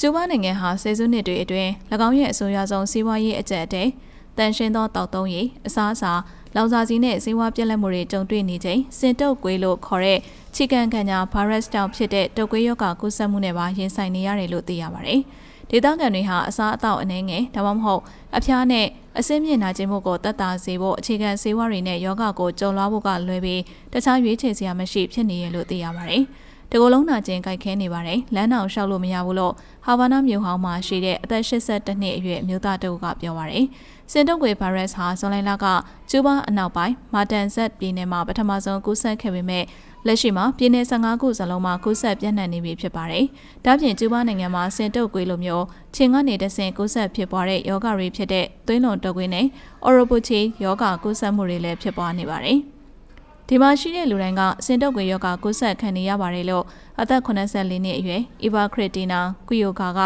ကျူးဘားနိုင်ငံဟာဆယ်စုနှစ်တွေအတွင်း၎င်းရဲ့အဆိုအရဆုံးစီးပွားရေးအကျပ်အတည်းတန်ရှင်းသောတောက်သုံးရည်အစားအစာလောင်စာဆီနဲ့စီးပွားပြက်လက်မှုတွေကြုံတွေ့နေချိန်စင်တုပ်ကွေးလို့ခေါ်တဲ့ချီကန်ခံညာဗိုင်းရပ်စ်ကြောင့်ဖြစ်တဲ့တုပ်ကွေးရောဂါကူးစက်မှုနဲ့ပါရင်ဆိုင်နေရတယ်လို့သိရပါတယ်။ဒေသခံတွေဟာအစားအသောက်အနှဲငယ်ဒါမှမဟုတ်အဖျားနဲ့အဆင်းမြင့်နာကျင်မှုကိုတက်တာစေဖို့အခြေခံဆေးဝါးတွေနဲ့ယောဂကိုကြုံလွှားဖို့ကလွယ်ပြီးတခြားရွေးချယ်စရာမရှိဖြစ်နေရလို့သိရပါတယ်။ တကူလုံးနာကျင်ကြိုက်ခဲနေပါတယ်လမ်းအောင်လျှောက်လို့မရဘူးလို့ဟာဗာနာမြို့ဟောင်းမှာရှိတဲ့အသက်82နှစ်အရွယ်အမျိုးသားတအုပ်ကပြောပါတယ်စင်တုပ်ကွေဗိုင်းရပ်စ်ဟာဇွန်လလကကျူးဘားအနောက်ပိုင်းမာတန်ဇက်ပြည်နယ်မှာပထမဆုံးကူးစက်ခဲ့ပေမဲ့လက်ရှိမှာပြည်내15ခုစလုံးမှာကူးစက်ပြန့်နှံ့နေပြီဖြစ်ပါတယ်။ဒါပြင်ကျူးဘားနိုင်ငံမှာစင်တုပ်ကွေလိုမျိုးချင်းကနေတဆင်ကူးစက်ဖြစ်ပွားတဲ့ယောဂတွေဖြစ်တဲ့သွေးလွန်တုပ်ကွေးနဲ့အော်ရိုပူချီယောဂကူးစက်မှုတွေလည်းဖြစ်ပွားနေပါတယ်။ ဒီမှာရှိတဲ့လူတိုင်းကစင်တုပ်ကွေယောဂကူးစက်ခံနေရပါတယ်လို့အသက်84နှစ်အရွယ်အီဗာခရစ်တီနာကွီယိုကာက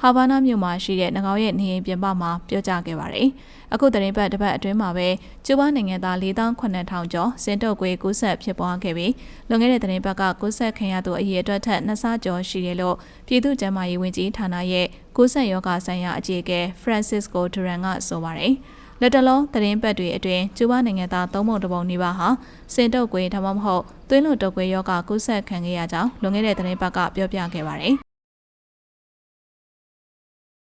ဟာဗာနာမြို့မှာရှိတဲ့ငကောင်းရဲ့နေအိမ်ပြင်ပမှာပြောကြားခဲ့ပါတယ်။အခုသတင်းပတ်တစ်ပတ်အတွင်းမှာပဲကျူဘာနိုင်ငံသား4800ကျော်စင်တုပ်ကွေကူးစက်ဖြစ်ပွားခဲ့ပြီးလွန်ခဲ့တဲ့သတင်းပတ်ကကူးစက်ခံရသူအရေအတွက်ထက်နှစ်ဆကျော်ရှိတယ်လို့ပြည်သူ့ကျန်းမာရေးဝန်ကြီးဌာနရဲ့ကူးစက်ရောဂါဆိုင်ရာအကြီးအကဲ Francisco Duran ကဆိုပါတယ်။ လက်တလုံးသတင်းပတ်တွေအတွင်းကျူဘာနိုင်ငံသားသုံးပုံတစ်ပုံနီးပါးဟာစင်တုပ်ကွေးဒါမှမဟုတ်သွေးလွန်တုပ်ကွေးရောဂါကူးစက်ခံခဲ့ရကြောင်းလွန်ခဲ့တဲ့သတင်းပတ်ကပြောပြခဲ့ပါတယ်